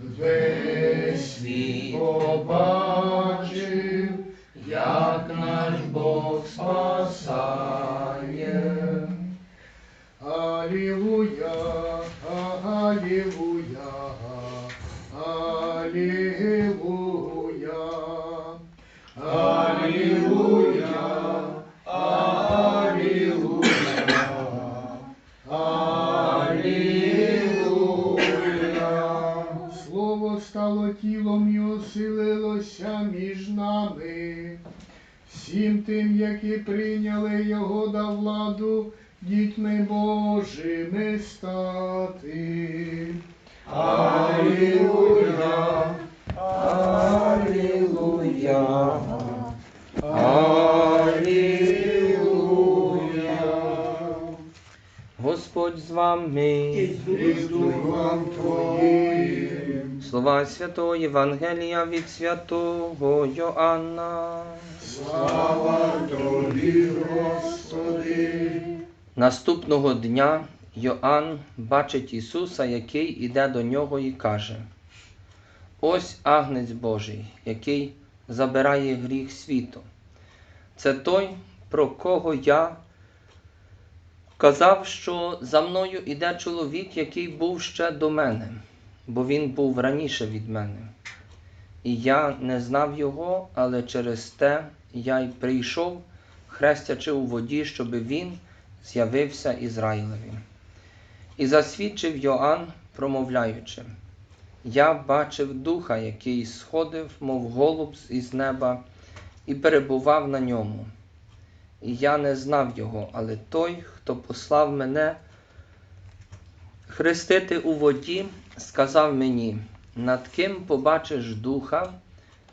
Весь світ побачив, як. Тілом і оселилося між нами. Всім тим, які прийняли його да владу, дітьми Божими стати. Алілуя, Алілуя. Господь з вами. І з духом Твоїм. Слова Святого Євангелія від святого Йоанна. Слава Тобі, Господи. Наступного дня Йоанн бачить Ісуса, який іде до нього і каже: Ось агнець Божий, який забирає гріх світу. Це той, про кого я казав, що за мною іде чоловік, який був ще до мене, бо він був раніше від мене. І я не знав його, але через те я й прийшов, хрестячи у воді, щоб він з'явився Ізраїлеві. І засвідчив Йоанн, промовляючи: Я бачив духа, який сходив, мов голуб із неба, і перебував на ньому. І я не знав його, але той, хто послав мене хрестити у воді, сказав мені: над ким побачиш духа,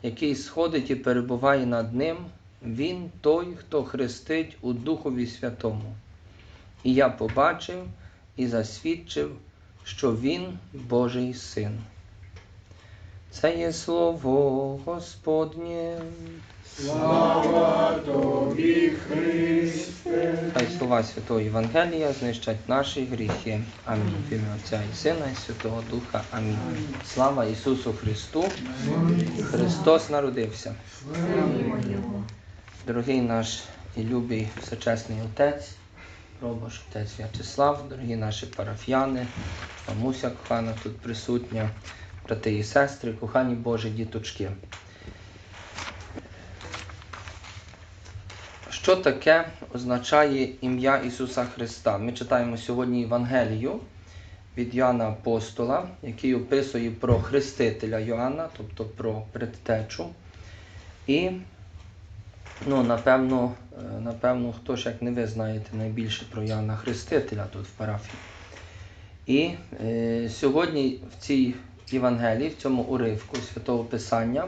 який сходить і перебуває над ним, він той, хто хрестить у Духові Святому. І я побачив і засвідчив, що він Божий син. Це є слово Господнє. Слава Тобі, Христе. Хай слова Святого Євангелія знищать наші гріхи. Амінь. В ім'я Отця і Сина і Святого Духа. Амінь. Слава Ісусу Христу! Христос народився. Дорогий наш і любий всечесний Отець, Робош, Отець В'ячеслав, дорогі наші парафіяни, мамуся кохана тут присутня, брати і сестри, кохані Божі діточки. Що таке означає ім'я Ісуса Христа? Ми читаємо сьогодні Євангелію від Йоанна Апостола, який описує про хрестителя Йоанна, тобто про предтечу. І, ну, напевно, е, напевно, хто ж як не ви знаєте найбільше про Йоанна Хрестителя тут в парафії. І е, сьогодні в цій Євангелії, в цьому уривку Святого Писання,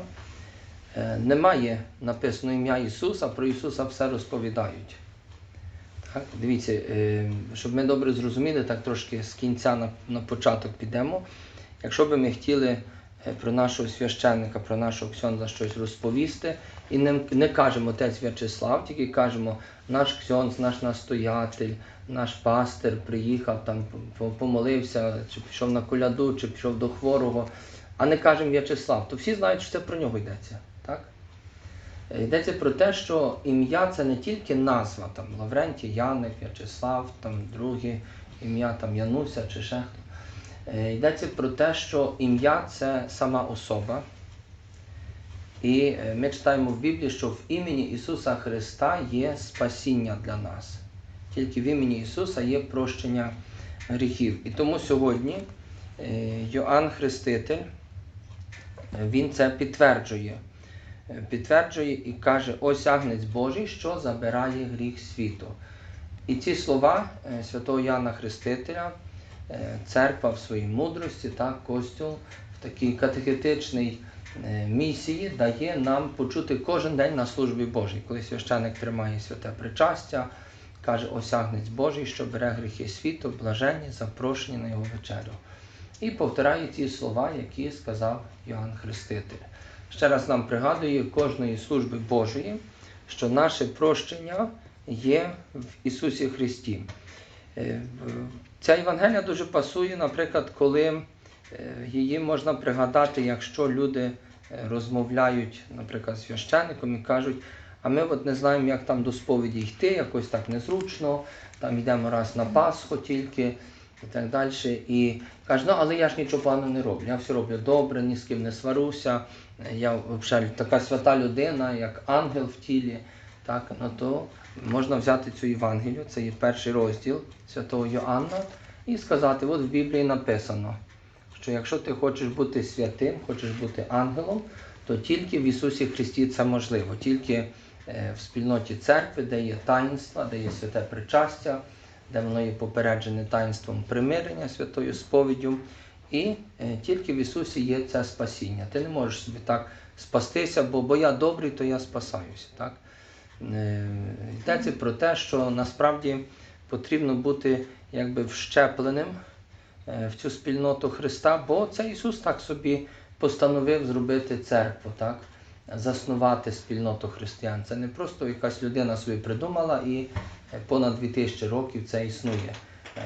Е, немає написано ім'я Ісуса, про Ісуса все розповідають. Так, дивіться, е, щоб ми добре зрозуміли, так трошки з кінця на, на початок підемо. Якщо би ми хотіли е, про нашого священника, про нашого ксьонза щось розповісти, і не, не кажемо отець В'ячеслав, тільки кажемо наш ксьонз, наш настоятель, наш пастир приїхав, там помолився, чи пішов на коляду, чи пішов до хворого, а не кажемо В'ячеслав, то всі знають, що це про нього йдеться. Так? Йдеться про те, що ім'я це не тільки назва, там Лаврентій, Яник, В'ячеслав, там друге ім'я там Януся чи ще хто. Е, Йдеться про те, що ім'я це сама особа. І е, ми читаємо в Біблії, що в імені Ісуса Христа є спасіння для нас. Тільки в імені Ісуса є прощення гріхів. І тому сьогодні е, Йоанн Хреститель, е, він це підтверджує. Підтверджує і каже, ось агнець Божий, що забирає гріх світу. І ці слова святого Яна Хрестителя, церква в своїй мудрості, так, костюл такій катехетичній е, місії дає нам почути кожен день на службі Божій, коли священник тримає святе причастя, каже, ось агнець Божий, що бере гріхи світу, блаженні, запрошені на його вечерю. І повторяє ці слова, які сказав Йоанн Хреститель. Ще раз нам пригадує кожної служби Божої, що наше прощення є в Ісусі Христі. Е, Ця Євангелія дуже пасує, наприклад, коли Її можна пригадати, якщо люди е, розмовляють, наприклад, з священником і кажуть, а ми от не знаємо, як там до сповіді йти, якось так незручно, там йдемо раз на Пасху тільки і так далі. І каже, ну але я ж нічого поганого не роблю. Я все роблю добре, ні з ким не сварюся. Е, Я взагалі така свята людина, як ангел в тілі. Так, ну то можна взяти цю Євангелію, це є перший розділ святого Йоанна, і сказати, от в Біблії написано, що якщо ти хочеш бути святим, хочеш бути ангелом, то тільки в Ісусі Христі це можливо, тільки е, в спільноті церкви, де є таїнства, де є святе причастя, де воно є попереджене таїнством примирення святою сповіддю. І е, тільки в Ісусі є це спасіння. Ти не можеш собі так спастися, бо, бо я добрий, то я спасаюся. Так? Е, Йдеться про те, що насправді потрібно бути якби вщепленим в цю спільноту Христа, бо це Ісус так собі постановив зробити церкву, так? заснувати спільноту християн. Це не просто якась людина собі придумала і е, понад 2000 років це існує.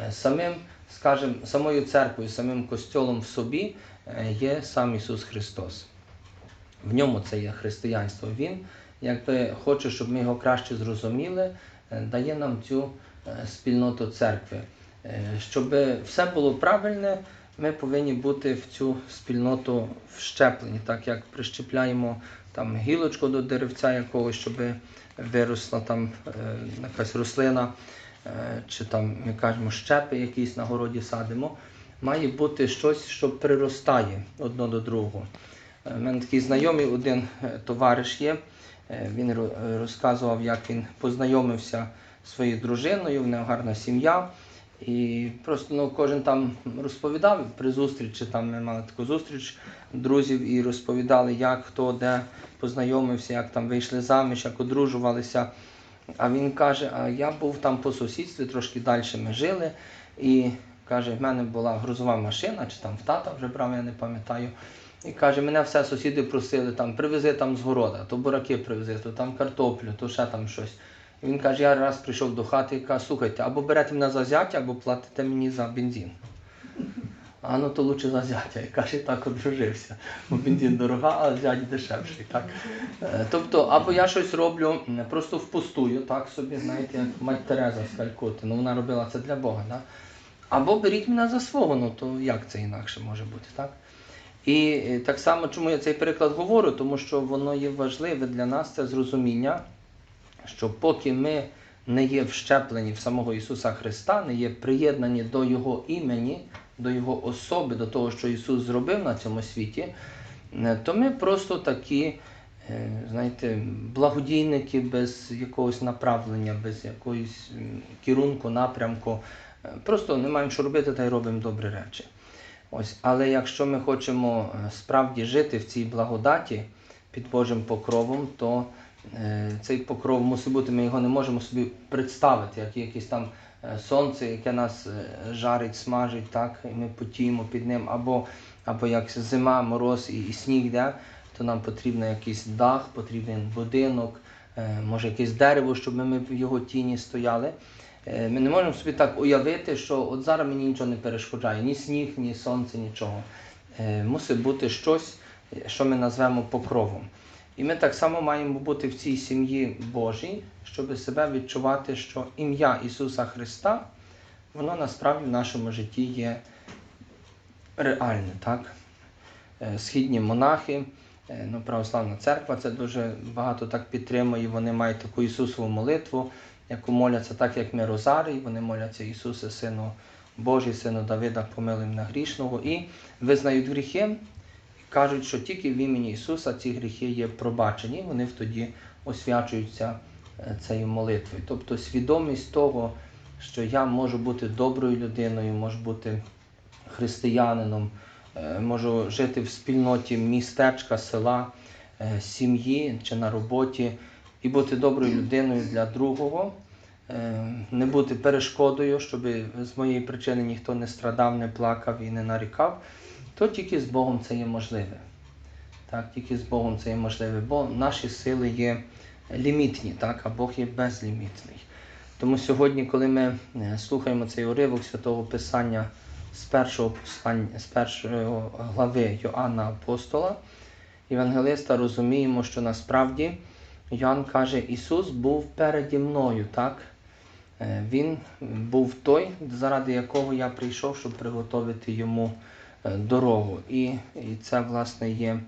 Е, Самим, скажем, самою церквою, самим костьолом в собі е, є сам Ісус Христос. В ньому це є християнство. Він, якби хоче, щоб ми його краще зрозуміли, е, дає нам цю е, спільноту церкви. Е, Щоб все було правильне, ми повинні бути в цю спільноту вщеплені, так як прищепляємо там гілочку до деревця якогось, щоб виросла там е, якась рослина, е, чи там ми кажемо щепи якісь на городі садимо. Має бути щось, що приростає одно до другого. У мене такий знайомий один товариш є. Він розказував, як він познайомився зі своєю дружиною, в нього гарна сім'я. І просто ну, кожен там розповідав при зустрічі, там ми мали таку зустріч друзів і розповідали, як хто де познайомився, як там вийшли заміж, як одружувалися. А він каже: а я був там по сусідстві, трошки далі ми жили. І каже, в мене була грузова машина, чи там в тата вже брав, я не пам'ятаю. І каже, мене все сусіди просили, там, привези там з города, то бураки привези, то там картоплю, то ще там щось. Він каже, я раз прийшов до хати і каже, слухайте, або берете мене за зятя, або платите мені за бензин. А ну то лучше за зятя. І каже, так одружився. Бо бензин дорога, а зять дешевший. Так? Е, Тобто, або я щось роблю просто впустую, так собі, знаєте, як мать Тереза з Калькути. Ну вона робила це для Бога. Да? Або беріть мене за свого, ну то як це інакше може бути, так? І е, так само, чому я цей переклад говорю, тому що воно є важливе для нас, це зрозуміння, що поки ми не є вщеплені в самого Ісуса Христа, не є приєднані до Його імені, до Його особи, до того, що Ісус зробив на цьому світі, е, то ми просто такі, е, знаєте, благодійники без якогось направлення, без якогось керунку, напрямку. Е, Просто не маємо що робити та й робимо добрі речі. Ось, але якщо ми хочемо справді жити в цій благодаті під Божим покровом, то цей покров мусить бути, ми його не можемо собі представити, як якесь там е, сонце, яке нас е, жарить, смажить, так, і ми потіємо під ним, або, або як зима, мороз і, і сніг йде, то нам потрібен якийсь дах, потрібен будинок, е, може якесь дерево, щоб ми в його тіні стояли. Е, Ми не можемо собі так уявити, що от зараз мені нічого не перешкоджає, ні сніг, ні сонце, нічого. Е, Мусить бути щось, е, що ми назвемо покровом. І ми так само маємо бути в цій сім'ї Божій, щоб себе відчувати, що ім'я Ісуса Христа, воно насправді в нашому житті є реальне. Так? Е, Східні монахи, е, ну, православна церква це дуже багато так підтримує. Вони мають таку Ісусову молитву, яку моляться так, як ми Розарій, вони моляться Ісусе, Сину Божий, Сину Давида, помилуй мене грішного, і визнають гріхи, кажуть, що тільки в імені Ісуса ці гріхи є пробачені, вони тоді освячуються е, цією молитвою. Тобто свідомість того, що я можу бути доброю людиною, можу бути християнином, е, можу жити в спільноті містечка, села, е, сім'ї чи на роботі і бути доброю людиною для другого, не бути перешкодою, щоб з моєї причини ніхто не страдав, не плакав і не нарікав, то тільки з Богом це є можливе. Так, тільки з Богом це є можливе, бо наші сили є лімітні, так, а Бог є безлімітний. Тому сьогодні, коли ми е, слухаємо цей уривок Святого Писання з першого послання, з першої глави Йоанна Апостола, Євангелиста, розуміємо, що насправді Йоанн каже, Ісус був переді мною, так? Е, Він був той, заради якого я прийшов, щоб приготовити йому дорогу. І, і це, власне, є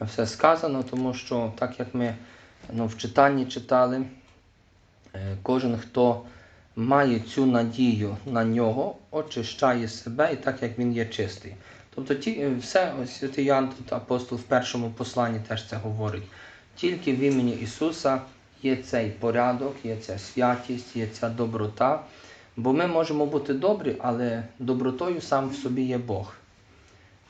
все сказано, тому що так як ми ну, в читанні читали, е, кожен, хто має цю надію на нього, очищає себе і так як він є чистий. Тобто ті, е, все, святий Ян, тут апостол в першому посланні теж це говорить. Тільки в імені Ісуса є цей порядок, є ця святість, є ця доброта. Бо ми можемо бути добрі, але добротою сам в собі є Бог.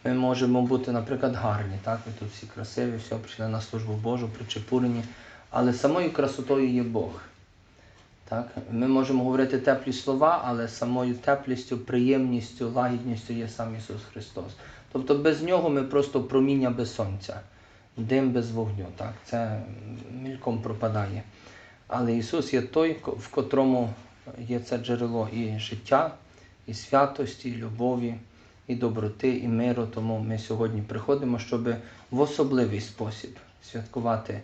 Ми можемо бути, наприклад, гарні, так? Ви тут всі красиві, все, прийшли на службу Божу, причепурені, але самою красотою є Бог. Так? Ми можемо говорити теплі слова, але самою теплістю, приємністю, лагідністю є сам Ісус Христос. Тобто без нього ми просто проміння без сонця, дим без вогню. Так? Це мільком пропадає. Але Ісус є той, в котрому є це джерело і життя, і святості, і любові, і доброти, і миру. Тому ми сьогодні приходимо, щоб в особливий спосіб святкувати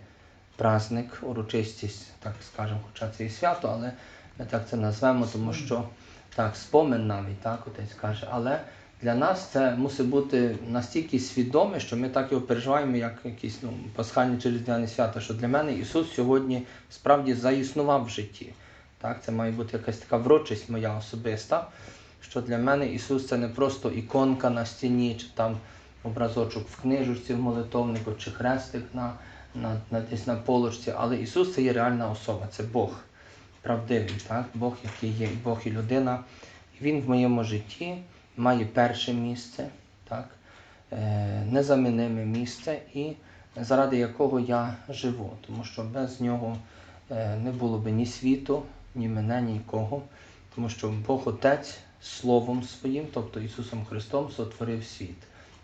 праздник, урочистість, так скажемо, хоча це і свято, але ми так це назвемо, тому що так, спомин навіть, так, отець каже. Але для нас це мусить бути настільки свідоме, що ми так його переживаємо, як якісь ну, пасхальні чи різдвяні свята, що для мене Ісус сьогодні справді заіснував в житті. Так, це має бути якась така врочість моя особиста, що для мене Ісус це не просто іконка на стіні, чи там образочок в книжечці, в молитовнику, чи хрестик на, на, на десь на полочці, але Ісус це є реальна особа, це Бог правдивий, так? Бог, який є Бог і людина. Він в моєму житті має перше місце, так? Е, незаміниме місце, і заради якого я живу, тому що без нього е, не було би ні світу, ні мене, ні нікого, тому що Бог Отець Словом Своїм, тобто Ісусом Христом, сотворив світ.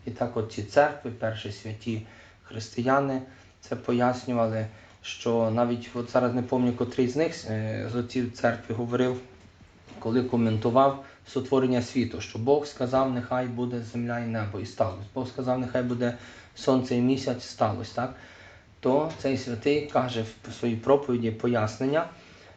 І так от ці церкви, перші святі християни, це пояснювали, що навіть от зараз не пам'ятаю, котрий з них е, з отців церкви говорив, коли коментував сотворення світу, що Бог сказав, нехай буде земля і небо, і сталося. Бог сказав, нехай буде сонце і місяць, сталося. Так? То цей святий каже в своїй проповіді пояснення,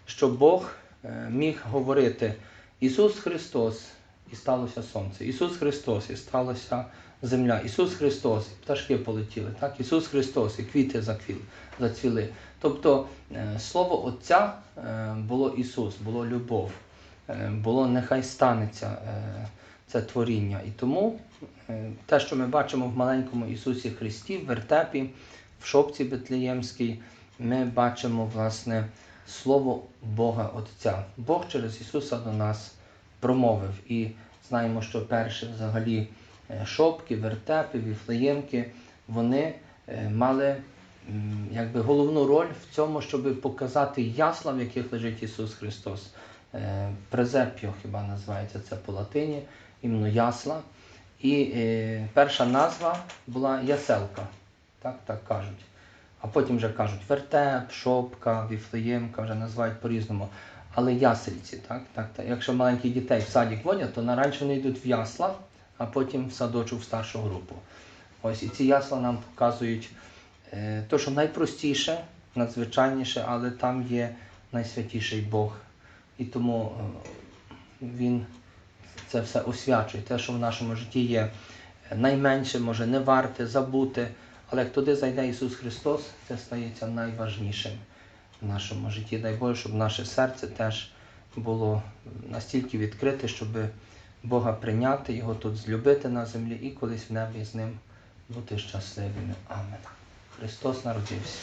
що Бог е, міг говорити Ісус Христос і сталося сонце, Ісус Христос і сталося земля, Ісус Христос, і пташки полетіли, так? Ісус Христос, і квіти заквіл, зацвіли. Тобто е, Слово Отця е, було Ісус, було любов, е, було нехай станеться це творіння. І тому те, що ми бачимо в маленькому Ісусі Христі, в вертепі, в шопці Бетлеємській, ми бачимо власне Слово Бога Отця. Бог через Ісуса до нас промовив. І знаємо, що перші взагалі е, шопки, вертепи, віфлеємки, вони е, мали якби головну роль в цьому, щоб показати ясла, в яких лежить Ісус Христос. Е, Презепіо хіба називається це по латині, іменно ясла. І перша назва була яселка, так, так кажуть. А потім вже кажуть вертеп, шопка, віфлеємка, вже називають по-різному. Але ясельці, так, так, так. Якщо маленьких дітей в садик водять, то наранче вони йдуть в ясла, а потім в садочок в старшу групу. Ось і ці ясла нам показують е, то, що найпростіше, надзвичайніше, але там є найсвятіший Бог. І тому е, Він це все освячує. Те, що в нашому житті є найменше, може не варте, забути. Але як туди зайде Ісус Христос, це стається найважнішим в нашому житті. Дай Боже, щоб наше серце теж було настільки відкрите, щоб Бога прийняти, Його тут злюбити на землі і колись в небі з ним бути щасливими. Амен. Христос народився.